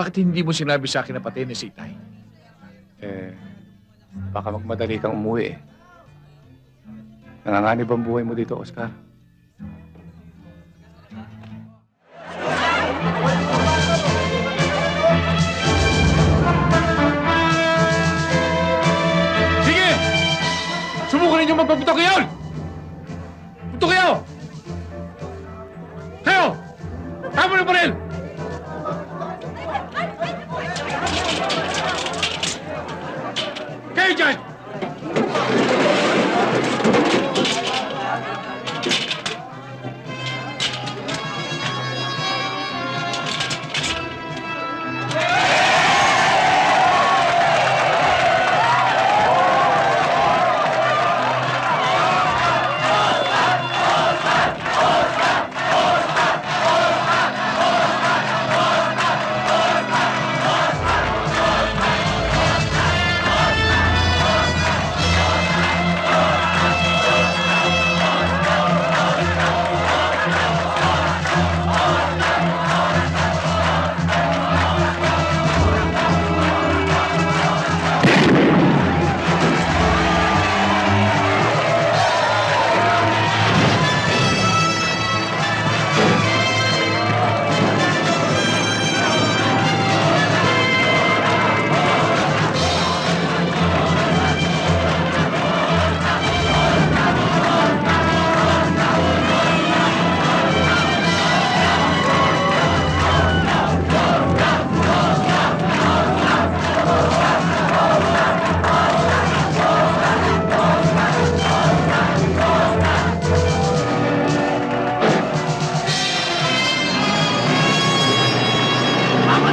Bakit hindi mo sinabi sa akin na patay na si Itay? Eh, baka magmadali kang umuwi eh. Nanganganib ang buhay mo dito, Oscar. Sige! Subukan ninyo magpaputok ngayon! Putok kayo! Kayo! Tama na pa rin! 闭嘴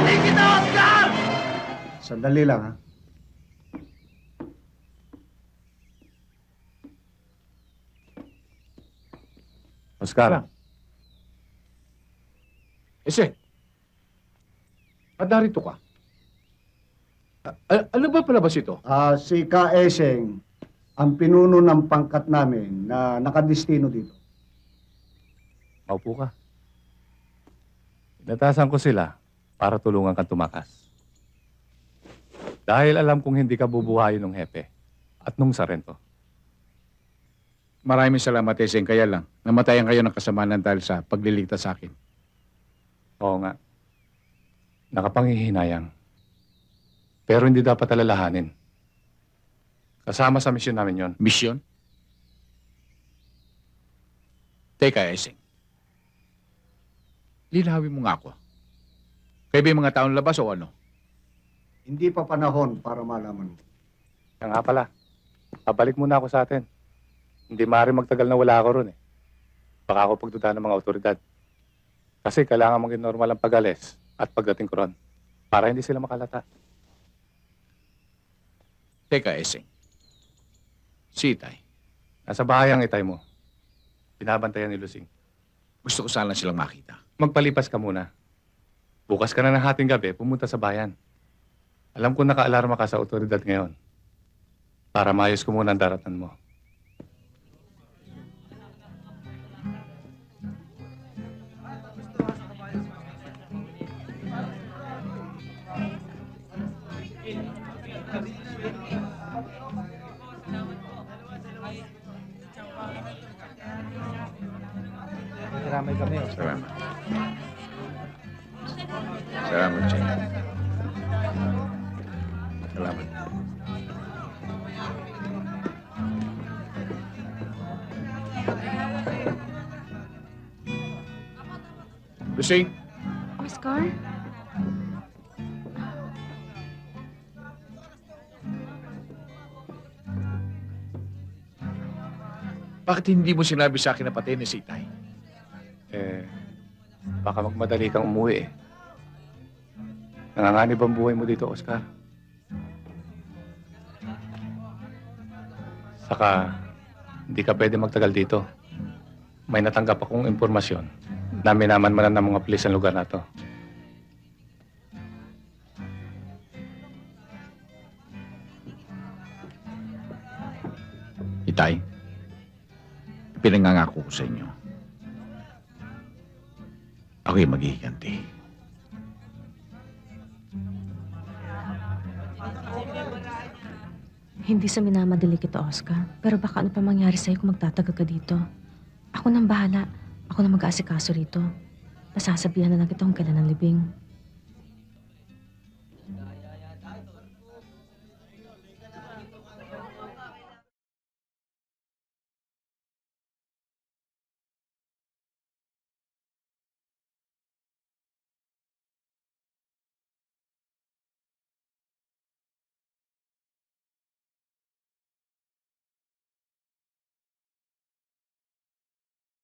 Kayo dyan! Sandali lang, ha? Oscar, Ese, ba't narito ka? A- a- ano ba palabas ito? Ah, si Ka Eseng, ang pinuno ng pangkat namin na nakadistino dito. maupo ka. Inatasan ko sila para tulungan kang tumakas. Dahil alam kong hindi ka bubuhayin ng hepe at nung sarento. Maraming salamat, Eseng. Kaya lang, namatayan kayo ng kasamanan dahil sa pagliligtas sa akin. Oo nga. Nakapanghihinayang. Pero hindi dapat alalahanin. Kasama sa misyon namin yon. Misyon? Teka, Eseng. Linawin mo nga ako. Kayo ba yung mga taong labas o ano? Hindi pa panahon para malaman mo. Kaya nga pala, pabalik muna ako sa atin. Hindi maaari magtagal na wala ako ron eh. Baka ako pagduda ng mga otoridad. Kasi kailangan maging normal ang pag-alis at pagdating ko ron. Para hindi sila makalata. Teka, Eseng. Si Itay. Nasa bahay ang itay mo. Binabantayan ni Lusing. Gusto ko sana silang makita. Magpalipas ka muna. Bukas ka na ng hating gabi, pumunta sa bayan. Alam ko naka-alarma ka sa otoridad ngayon. Para maayos ko muna ang daratan mo. Salamat. Salamat, Cheng. Salamat. Lusing, Oscar? bakit hindi mo sinabi sa akin na patay na si Itay? Eh, baka magmadali kang umuwi eh. Nanganganib ang buhay mo dito, Oscar. Saka, hindi ka pwede magtagal dito. May natanggap akong impormasyon na minamanmanan ng mga pulis ang lugar na to. Itay, pinangangako ko sa inyo. Ako'y maghihiganti. Hindi sa minamadali kita, Oscar. Pero baka ano pa mangyari sa'yo kung magtatagal ka dito. Ako nang bahala. Ako na mag-aasikaso rito. Nasasabihan na lang kita kung kailan ang libing.